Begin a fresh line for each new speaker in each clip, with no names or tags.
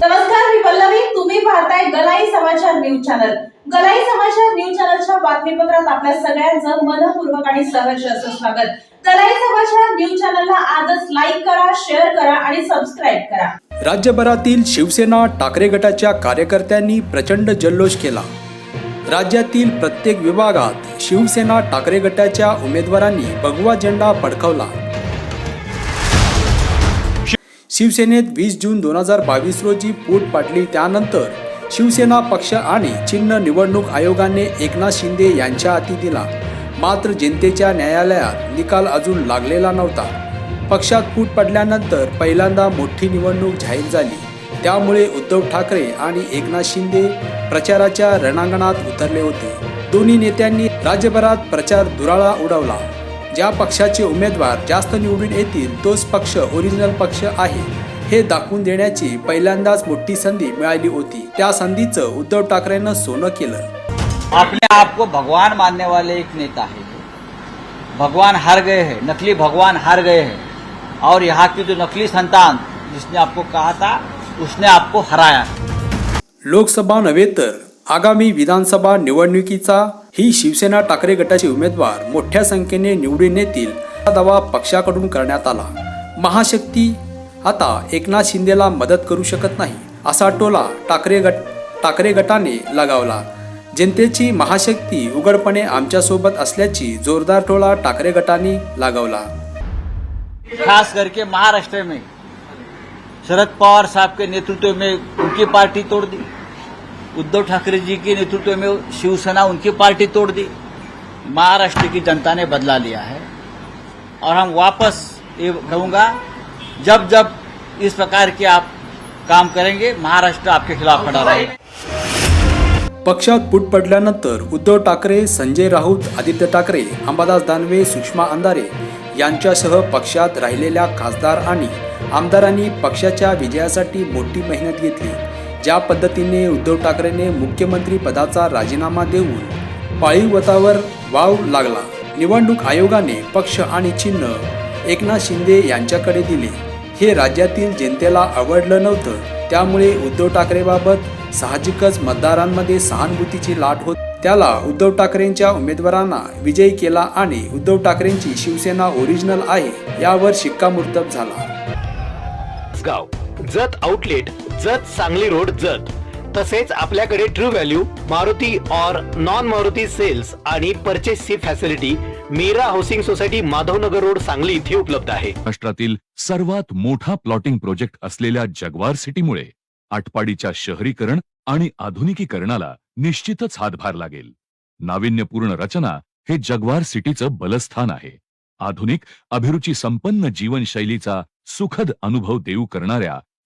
नमस्कार मी पल्लवी. तुम्ही पाहताय गलाई समाचार न्यूज चॅनल. गलाई समाचार न्यूज चॅनलच्या बातमीपत्रात आपल्या सगळ्यांचं मनपूर्वक आणि सहर्ष असं स्वागत. गलाई समाचार न्यूज चॅनलला आजच लाईक करा शेअर करा आणि सबस्क्राईब करा.
राज्यभरातील शिवसेना ठाकरे गटाच्या कार्यकर्त्यांनी प्रचंड जल्लोष केला. राज्यातील प्रत्येक विभागात शिवसेना ठाकरे गटाच्या उमेदवारांनी भगवा झेंडा फडकवला. शिवसेनेत वीस जून दोन हजार बावीस रोजी फूट पाडली. त्यानंतर शिवसेना पक्ष आणि चिन्ह निवडणूक आयोगाने एकनाथ शिंदे यांच्या हाती दिला. मात्र जनतेच्या न्यायालयात निकाल अजून लागलेला नव्हता. पक्षात फूट पडल्यानंतर पहिल्यांदा मोठी निवडणूक जाहीर झाली. त्यामुळे उद्धव ठाकरे आणि एकनाथ शिंदे प्रचाराच्या रणांगणात उतरले होते. दोन्ही नेत्यांनी राज्यभरात प्रचार दुराळा उडवला. ज्या पक्षाचे उमेदवार जास्त निवडून येतील तोच पक्ष ओरिजिनल पक्ष आहे. हे दाखवून देण्याची पहिल्यांदाच मोठी संधी मिळाली होती. त्या संधीचं उद्धव ठाकरेंनं सोनं केलं.
अपने आप को भगवान मानने वाले एक नेता है। भगवान हार गए हैं नकली भगवान हार गए हैं। और यहाँ की जो नकली संतान जिसने आपको कहा था उसने आपको हराया
लोकसभा नव्हे तर आगामी विधानसभा निवडणुकीचा ही शिवसेना ठाकरे गटाचे उमेदवार मोठ्या संख्येने निवडून येतील हा दावा पक्षाकडून करण्यात आला. महाशक्ती आता एकनाथ शिंदेला मदत करू शकत नाही असा टोला ठाकरे गट ठाकरे गटाने लगावला. जनतेची महाशक्ती उघडपणे आमच्यासोबत असल्याची जोरदार टोला ठाकरे गटाने लगावला.
खास करके महाराष्ट्र में शरद पवार साहब के नेतृत्व में उनकी पार्टी तोड़ दी। उद्धव ठाकरे जी के नेतृत्व में शिवसेना उनकी पार्टी तोड़ दी। महाराष्ट्र की जनता ने बदला लिया है। और हम वापस ये कहूंगा जब जब इस प्रकार के आप काम करेंगे महाराष्ट्र आपके खिलाफ खड़ा रहेगा
पक्षात फूट पडल्यानंतर उद्धव ठाकरे संजय राऊत आदित्य ठाकरे अंबादास दानवे सुषमा अंधारे यांच्यासह पक्षात राहिलेल्या खासदार आणि आमदारांनी पक्षाच्या विजयासाठी मोठी मेहनत घेतली. ज्या पद्धतीने उद्धव ठाकरेने मुख्यमंत्री पदाचा राजीनामा देऊन पाळीवतावर वाव लागला निवडणूक आयोगाने पक्ष आणि चिन्ह एकनाथ शिंदे यांच्याकडे दिले. हे राज्यातील जनतेला आवडलं नव्हतं. त्यामुळे उद्धव ठाकरेबाबत साहजिकच मतदारांमध्ये सहानुभूतीची लाट होत त्याला उद्धव ठाकरेंच्या उमेदवारांना विजयी केला आणि उद्धव ठाकरेंची शिवसेना ओरिजिनल आहे यावर शिक्कामोर्तब झाला.
गाव. Jat outlet Jat Sangli road Jat. तसेच आपल्याकडे ट्रू व्हॅल्यू मारुती और नॉन मारुती सेल्स आणि परचेसची facility Meera housing society Madhavnagar road Sangli इथे उपलब्ध आहे.
महाराष्ट्रातील सर्वात मोठा प्लॉटिंग प्रोजेक्ट असलेल्या जगवार सिटीमुळे आटपाडीच्या शहरीकरण आणि आधुनिकीकरणाला निश्चितच हातभार लागेल. नाविन्यपूर्ण रचना हे जगवार सिटीचं बलस्थान आहे. आधुनिक अभिरुची संपन्न जीवनशैलीचा सुखद अनुभव देऊ करणाऱ्या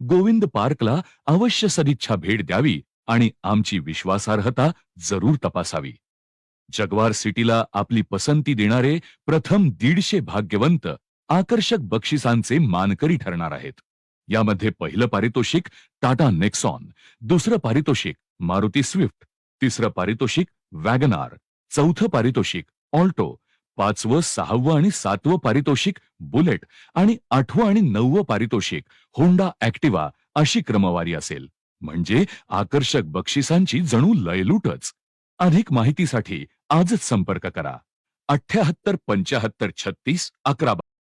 गोविंद पार्कला अवश्य सदिच्छा भेट द्यावी आणि आमची विश्वासार्हता जरूर तपासावी. जगवार सिटीला आपली पसंती देणारे प्रथम दीडशे भाग्यवंत आकर्षक बक्षिसांचे मानकरी ठरणार आहेत. यामध्ये पहिलं पारितोषिक टाटा नेक्सॉन दुसरं पारितोषिक मारुती स्विफ्ट तिसरं पारितोषिक वॅगनार चौथं पारितोषिक ऑल्टो पाचवं सहावं आणि सातवं पारितोषिक बुलेट आणि आठवं आणि नववं पारितोषिक होंडा ऍक्टिवा अशी क्रमवारी असेल. म्हणजे आकर्षक बक्षिसांची जणू लयलूटच. अधिक माहितीसाठी आजच संपर्क करा. अठ्याहत्तर पंचाहत्तर छत्तीस अकरा